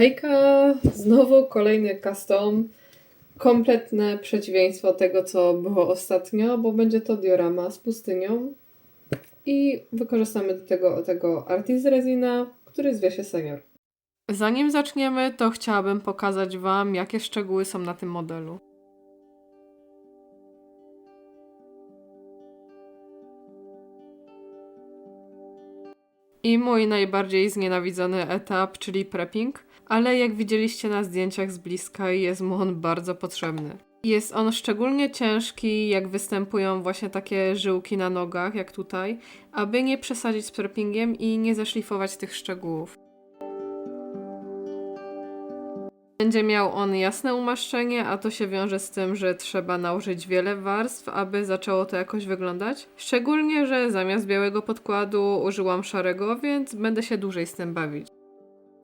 Hejka, znowu kolejny custom. Kompletne przeciwieństwo tego, co było ostatnio, bo będzie to diorama z pustynią. I wykorzystamy do tego, tego artist resina, który zwie się senior. Zanim zaczniemy, to chciałabym pokazać Wam, jakie szczegóły są na tym modelu. I mój najbardziej znienawidzony etap, czyli prepping, ale jak widzieliście na zdjęciach z bliska, jest mu on bardzo potrzebny. Jest on szczególnie ciężki, jak występują właśnie takie żyłki na nogach, jak tutaj, aby nie przesadzić z preppingiem i nie zeszlifować tych szczegółów. Będzie miał on jasne umaszczenie, a to się wiąże z tym, że trzeba nałożyć wiele warstw, aby zaczęło to jakoś wyglądać. Szczególnie, że zamiast białego podkładu użyłam szarego, więc będę się dłużej z tym bawić.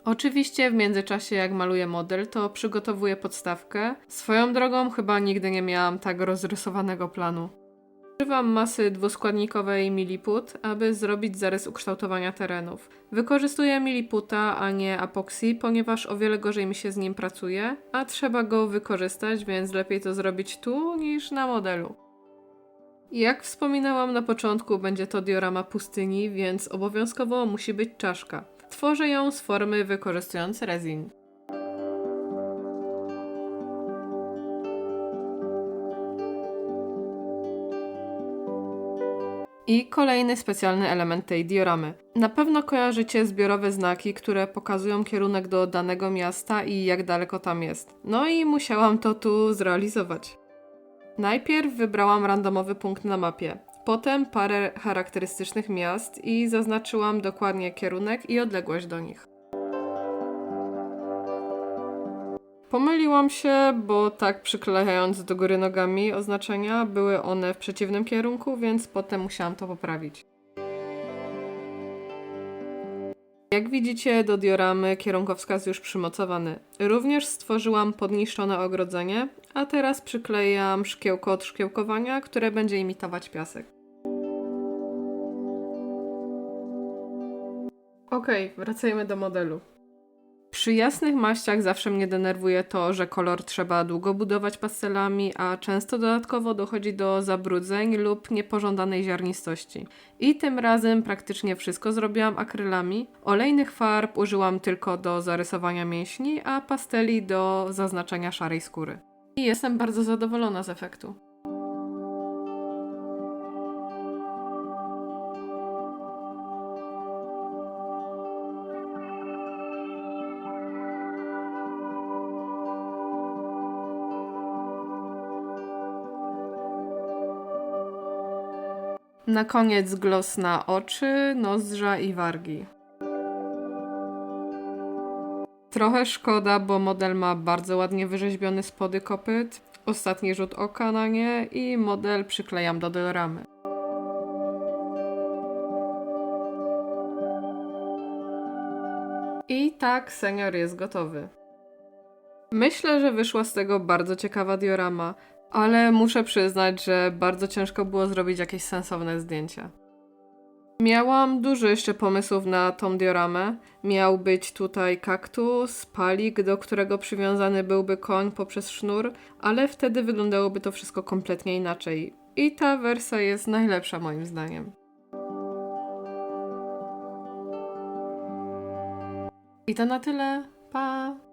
Oczywiście w międzyczasie jak maluję model, to przygotowuję podstawkę. Swoją drogą chyba nigdy nie miałam tak rozrysowanego planu. Używam masy dwuskładnikowej Milliput, aby zrobić zarys ukształtowania terenów. Wykorzystuję Milliputa, a nie Apoxy, ponieważ o wiele gorzej mi się z nim pracuje, a trzeba go wykorzystać, więc lepiej to zrobić tu niż na modelu. Jak wspominałam na początku, będzie to diorama pustyni, więc obowiązkowo musi być czaszka. Tworzę ją z formy wykorzystując resin. I kolejny specjalny element tej dioramy. Na pewno kojarzycie zbiorowe znaki, które pokazują kierunek do danego miasta i jak daleko tam jest. No i musiałam to tu zrealizować. Najpierw wybrałam randomowy punkt na mapie, potem parę charakterystycznych miast i zaznaczyłam dokładnie kierunek i odległość do nich. Pomyliłam się, bo tak przyklejając do góry nogami oznaczenia były one w przeciwnym kierunku, więc potem musiałam to poprawić. Jak widzicie, do dioramy kierunkowskaz już przymocowany. Również stworzyłam podniszczone ogrodzenie, a teraz przyklejam szkiełko od szkiełkowania, które będzie imitować piasek. Okej, wracajmy do modelu. Przy jasnych maściach zawsze mnie denerwuje to, że kolor trzeba długo budować pastelami, a często dodatkowo dochodzi do zabrudzeń lub niepożądanej ziarnistości. I tym razem praktycznie wszystko zrobiłam akrylami. Olejnych farb użyłam tylko do zarysowania mięśni, a pasteli do zaznaczenia szarej skóry. I jestem bardzo zadowolona z efektu. Na koniec gloss na oczy, nozdrza i wargi. Trochę szkoda, bo model ma bardzo ładnie wyrzeźbiony spody kopyt, ostatni rzut oka na nie i model przyklejam do dioramy. I tak senior jest gotowy. Myślę, że wyszła z tego bardzo ciekawa diorama, ale muszę przyznać, że bardzo ciężko było zrobić jakieś sensowne zdjęcia. Miałam dużo jeszcze pomysłów na tą dioramę. Miał być tutaj kaktus, palik, do którego przywiązany byłby koń poprzez sznur, ale wtedy wyglądałoby to wszystko kompletnie inaczej. I ta wersja jest najlepsza moim zdaniem. I to na tyle. Pa!